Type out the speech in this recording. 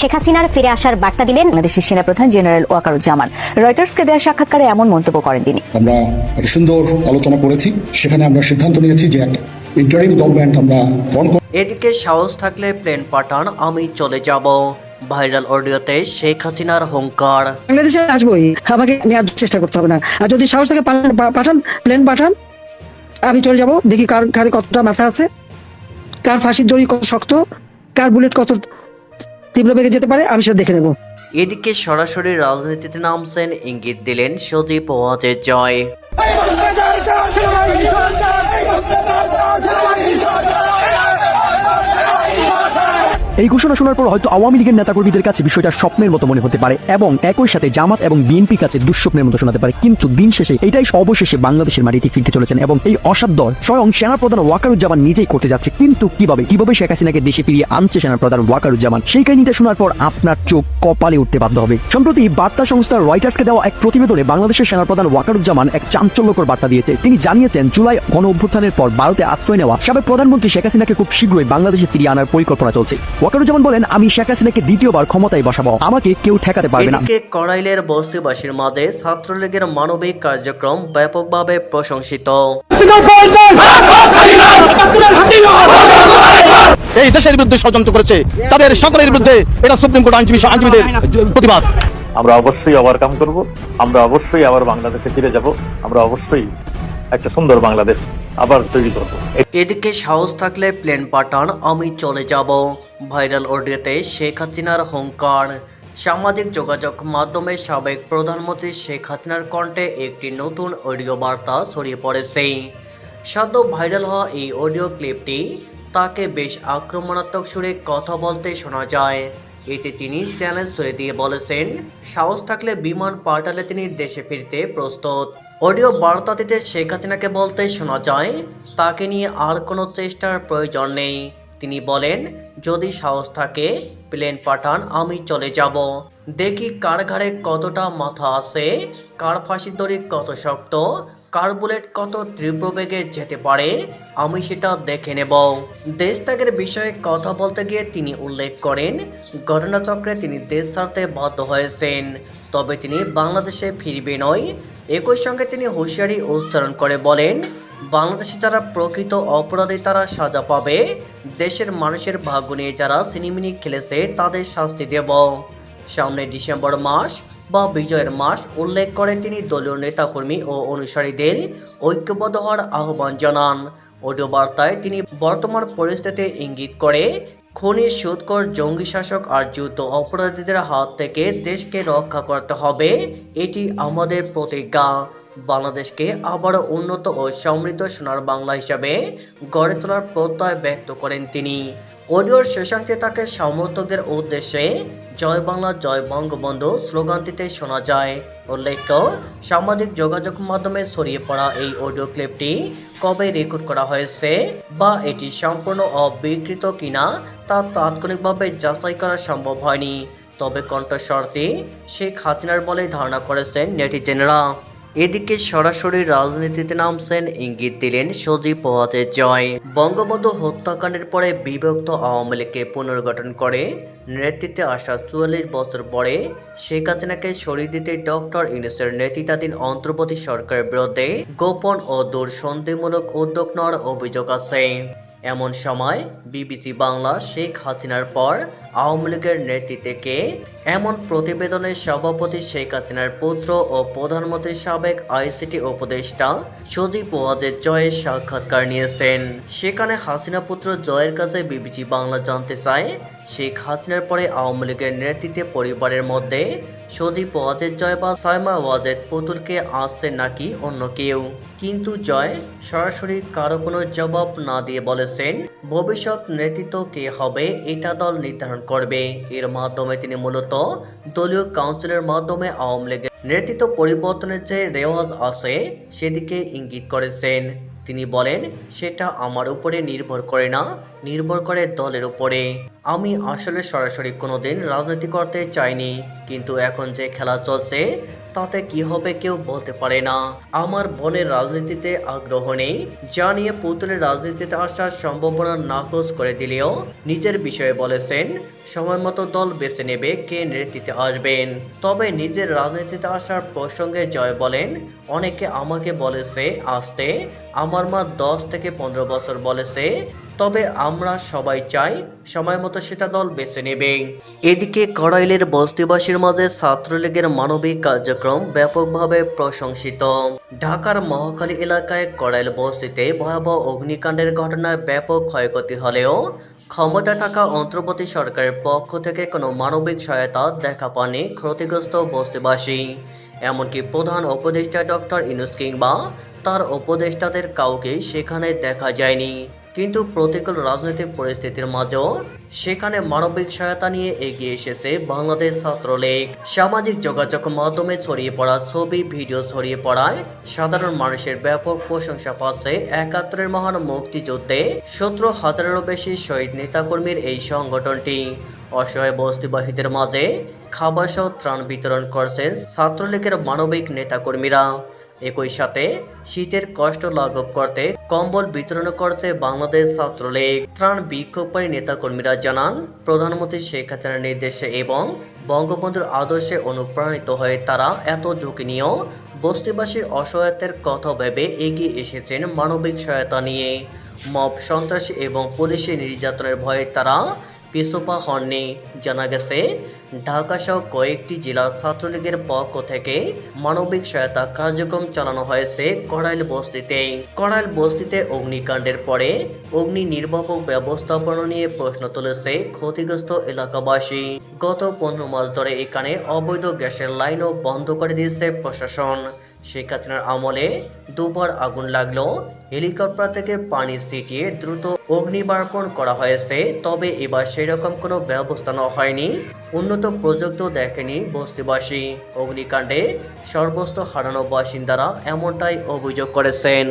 শেখ হাসিনার ফিরে আসার বার্তা দিলেন বাংলাদেশের সেনাপ্রধান জেনারেল ওয়াকারুজ্জামান। রয়টার্সকে দেওয়া সাক্ষাৎকারে এমন মন্তব্য করেন তিনি। আমরা একটা সুন্দর আলোচনা করেছি। সেখানে আমরা সিদ্ধান্ত নিয়েছি যে একটা ইন্টারিম গভর্নমেন্ট আমরা ফর্ম এদিকে সাহস থাকলে প্লেন পাঠান আমি চলে যাব। ভাইরাল অডিওতে শেখ হাসিনার হুঙ্কার। বাংলাদেশে আসবোই। আমাকে নেওয়ার চেষ্টা করতে হবে না। আর যদি সাহস থাকে পাঠান প্লেন পাঠান আমি চলে যাব। দেখি কার কার কতটা মাথা আছে। কার ফাঁসির দড়ি কত শক্ত কার বুলেট কত তীব্র বেগে যেতে পারে, আমি সেটা দেখে নেব। এদিকে সরাসরি রাজনীতিতে নামছেন, ইঙ্গিত দিলেন সজীব ওয়াজের জয়। এই ঘোষণা শোনার পর হয়তো আওয়ামী লীগের নেতাকর্মীদের কাছে বিষয়টা স্বপ্নের মতো মনে হতে পারে এবং একই সাথে জামাত এবং বিএনপির কাছে দুঃস্বপ্নের মতো শোনাতে পারে। কিন্তু দিন শেষে এটাই অবশেষে বাংলাদেশের মাটিতে ফিরতে চলেছেন এবং এই অসাধ্য স্বয়ং সেনাপ্রধান ওয়াকারুজ্জামান নিজেই করতে যাচ্ছে। কিন্তু কীভাবে? কীভাবে শেখ হাসিনাকে দেশে ফিরিয়ে আনছে সেনাপ্রধান ওয়াকারুজ্জামান? সেই কাহিনীটা শোনার পর আপনার চোখ কপালে উঠতে বাধ্য হবে। সম্প্রতি বার্তা সংস্থা রয়টার্সকে দেওয়া এক প্রতিবেদনে বাংলাদেশের সেনাপ্রধান ওয়াকারুজ্জামান এক চাঞ্চল্যকর বার্তা দিয়েছে। তিনি জানিয়েছেন, জুলাই গণ অভ্যুত্থানের পর ভারতে আশ্রয় নেওয়া সাবেক প্রধানমন্ত্রী শেখ হাসিনাকে খুব শীঘ্রই বাংলাদেশে ফিরিয়ে আনার পরিকল্পনা চলছে। ওয়াকারুজ্জামান বলেন আমি শেখ হাসিনাকে দ্বিতীয়বার ক্ষমতায় বসাবো। আমাকে কেউ ঠেকাতে পারবে না। এদিকে কড়াইলের বস্তিবাসীর মাঝে ছাত্রলীগের মানবিক কার্যক্রম ব্যাপকভাবে প্রশংসিত। এই দেশের বিরুদ্ধে ষড়যন্ত্র করেছে। তাদের সকলের বিরুদ্ধে এটা সুপ্রিম কোর্ট আইনজীবী আইনজীবীদের প্রতিবাদ। আমরা অবশ্যই ওভারকাম করব। আমরা অবশ্যই আবার বাংলাদেশে ফিরে যাব। আমরা অবশ্যই একটা সুন্দর বাংলাদেশ আবার তৈরি করব। এদিকে সাহস থাকলে প্লেন পাঠান, আমি চলে যাব। ভাইরাল অডিওতে শেখ হাসিনার হুঙ্কার। সামাজিক যোগাযোগ মাধ্যমে সাবেক প্রধানমন্ত্রী শেখ হাসিনার কণ্ঠে একটি নতুন অডিও বার্তা ছড়িয়ে পড়েছে। সদ্য ভাইরাল হওয়া এই অডিও ক্লিপটি তাকে বেশ আক্রমণাত্মক সুরে কথা বলতে শোনা যায়। এতে তিনি চ্যালেঞ্জ ছড়ে দিয়ে বলেছেন, সাহস থাকলে বিমান পাল্টালে তিনি দেশে ফিরতে প্রস্তুত। অডিও বার্তাটিতে শেখ হাসিনাকে বলতে শোনা যায়, তাকে নিয়ে আর কোনো চেষ্টার প্রয়োজন নেই। তিনি বলেন, যদি সাহস থাকে, প্লেন পাঠান, আমি চলে যাব। দেখি কার ঘাড়ে কতটা মাথা আছে, কার ফাঁসির দড়ি কত শক্ত কার বুলেট কত তীব্র বেগে যেতে পারে? আমি সেটা দেখে নেব। দেশ ত্যাগের বিষয়ে কথা বলতে গিয়ে তিনি উল্লেখ করেন, ঘটনাচক্রে তিনি দেশ ছাড়তে বাধ্য হয়েছেন। তবে তিনি বাংলাদেশে ফিরবে নয়। একই সঙ্গে তিনি হুঁশিয়ারি উচ্চারণ করে বলেন, বাংলাদেশে যারা প্রকৃত অপরাধী তারা সাজা পাবে। দেশের মানুষের ভাগ্য নিয়ে যারা সিনেমিনি খেলেছে তাদের শাস্তি দেব। সামনে ডিসেম্বর মাস বা বিজয়ের মাস উল্লেখ করে তিনি দলীয় নেতাকর্মী ও অনুসারীদের ঐক্যবদ্ধ হওয়ার আহ্বান জানান। অডিও বার্তায় তিনি বর্তমান পরিস্থিতি ইঙ্গিত করে, খনি সুদকর জঙ্গি শাসক আর যুদ্ধ অপরাধীদের হাত থেকে দেশকে রক্ষা করতে হবে, এটি আমাদের প্রতিজ্ঞা। বাংলাদেশকে আবারও উন্নত ও সমৃদ্ধ সোনার বাংলা হিসাবে গড়ে তোলার প্রত্যয় ব্যক্ত করেন তিনি। অডিওর শেষাংশে তাকে সমর্থকদের উদ্দেশ্যে জয় বাংলা, জয় বঙ্গবন্ধু স্লোগানটিতে শোনা যায়। উল্লেখ্য, সামাজিক যোগাযোগ মাধ্যমে ছড়িয়ে পড়া এই অডিও ক্লিপটি কবে রেকর্ড করা হয়েছে বা এটি সম্পূর্ণ অবিকৃত কিনা তা তাৎক্ষণিকভাবে যাচাই করা সম্ভব হয়নি। তবে কণ্ঠস্বরটি শেখ হাসিনার বলে ধারণা করেছেন নেটিজেনরা। এদিকে সরাসরি রাজনীতিতে নামছেন, ইঙ্গিত দিলেন সজীব ওয়াজের জয়। বঙ্গবন্ধু হত্যাকাণ্ডের পরে বিভক্ত আওয়ামী লীগকে পুনর্গঠন করে, নেতৃত্বে আসা চুয়াল্লিশ বছর পরে শেখ হাসিনাকে সরিয়ে দিতে ডক্টর ইউনুসের নেতৃত্বাধীন অন্তর্বর্তী সরকারের বিরুদ্ধে গোপন ও দুঃসন্ধিমূলক উদ্যোগ নেওয়ার অভিযোগ আছে। এমন সময় বিবিসি বাংলা শেখ হাসিনার পর আওয়ামী লীগের নেতৃত্বে কে? এমন প্রতিবেদনের সভাপতি শেখ হাসিনার পুত্র ও প্রধানমন্ত্রী সাবেক আইসিটি উপদেষ্টা সজীব ওয়াজের জয়ের সাক্ষাৎকার নিয়েছেন। সেখানে হাসিনা পুত্র জয়ের কাছে বিবিসি বাংলা জানতে চায়, শেখ হাসিনার পরে আওয়ামী লীগের নেতৃত্বে পরিবারের মধ্যে সজীব ওয়াজের জয় বা সাইমা ওয়াজেদ পুতুলকে আসছে নাকি অন্য কেউ? কিন্তু জয় সরাসরি কারও কোনো জবাব না দিয়ে বলেছেন, ভবিষ্যৎ নেতৃত্ব কে হবে এটা দল নির্ধারণ করবে। এর মাধ্যমে তিনি মূলত দলীয় কাউন্সিলের মাধ্যমে আওয়ামী লীগের নেতৃত্ব পরিবর্তনের যে রেওয়াজ আছে সেদিকে ইঙ্গিত করেছেন। তিনি বলেন, সেটা আমার উপরে নির্ভর করে না, নির্ভর করে দলের উপরে। আমি আসলে সরাসরি কোনোদিন রাজনীতি করতে চাইনি, কিন্তু এখন যে খেলা চলছে, তাতে কি হবে কেউ বলতে পারে না। আমার বোনের রাজনীতিতে আগ্রহ নেই যা নিয়ে পুতুলের রাজনীতিতে আসার সম্ভাবনা নাকচ করে দিলেও নিজের বিষয়ে বলেছেন, সময় মতো দল বেছে নেবে কে নেতৃত্বে আসবেন। তবে নিজের রাজনীতিতে আসার প্রসঙ্গে জয় বলেন, অনেকে আমাকে বলেছে, আসতে, আমার মা দশ থেকে পনেরো বছর বলেছে তবে আমরা সবাই চাই সময় মতো সেটা দল বেছে নেবে। এদিকে কড়াইলের বস্তিবাসীর মাঝে ছাত্রলীগের মানবিক কার্যক্রম ব্যাপকভাবে প্রশংসিত। ঢাকার মহাখালী এলাকায় কড়াইল বস্তিতে ভয়াবহ অগ্নিকাণ্ডের ঘটনায় ব্যাপক ক্ষয়ক্ষতি হলেও ক্ষমতায় থাকা অন্তর্বর্তী সরকারের পক্ষ থেকে কোনো মানবিক সহায়তা দেখা পায়নি ক্ষতিগ্রস্ত বস্তিবাসী। এমনকি প্রধান উপদেষ্টা ডক্টর ইনুস কিংবা তার উপদেষ্টাদের কাউকে সেখানে দেখা যায়নি। কিন্তু প্রতিকূল রাজনৈতিক পরিস্থিতির মাঝেও সেখানে মানবিক সহায়তা নিয়ে এগিয়ে এসেছে বাংলাদেশ ছাত্রলীগ। সামাজিক যোগাযোগ মাধ্যমে ছড়িয়ে পড়া ছবি, ভিডিও ছড়িয়ে পড়ায় সাধারণ মানুষের ব্যাপক প্রশংসা পাচ্ছে একাত্তরের মহান মুক্তিযুদ্ধে সতেরো হাজারেরও বেশি শহীদ নেতাকর্মীর এই সংগঠনটি। অসহায় বস্তিবাসীদের মাঝে খাবার সহ ত্রাণ বিতরণ করছেন ছাত্রলীগের মানবিক নেতাকর্মীরা। একই সাথে শীতের কষ্ট লাঘব করতে কম্বল বিতরণ করতে বাংলাদেশ ছাত্রলীগ। ত্রাণ বিক্ষোভকারী নেতাকর্মীরা জানান, প্রধানমন্ত্রী শেখ হাসিনার নির্দেশে এবং বঙ্গবন্ধুর আদর্শে অনুপ্রাণিত হয়ে তারা এত ঝুঁকি নিয়েও বস্তিবাসীর অসহায়তার কথা ভেবে এগিয়ে এসেছেন মানবিক সহায়তা নিয়ে। মব সন্ত্রাসী এবং পুলিশের নির্যাতনের ভয়ে তারা পিছপা হননি জানা গেছে ঢাকা সহ কয়েকটি জেলার ছাত্রলীগের পক্ষ থেকে মানবিক সহায়তা কার্যক্রম চালানো হয়েছে কড়াইল বস্তিতে। কড়াইল বস্তিতে অগ্নিকাণ্ডের পরে অগ্নি নির্বাপক ব্যবস্থাপনা নিয়ে প্রশ্ন তুলেছে ক্ষতিগ্রস্ত এলাকাবাসী। গত পনেরো মাস ধরে এখানে অবৈধ গ্যাসের লাইনও বন্ধ করে দিয়েছে প্রশাসন। শেখ হাসিনার আমলে দুবার আগুন লাগল হেলিকপ্টার থেকে পানি ছিটিয়ে দ্রুত অগ্নিবার্পণ করা হয়েছে, তবে এবার সেরকম কোনো ব্যবস্থা নেওয়া হয়নি। উন্নত প্রযুক্তিও দেখেনি বস্তিবাসী। অগ্নিকাণ্ডে সর্বস্ত হারানো বাসিন্দারা এমনটাই অভিযোগ করেছেন।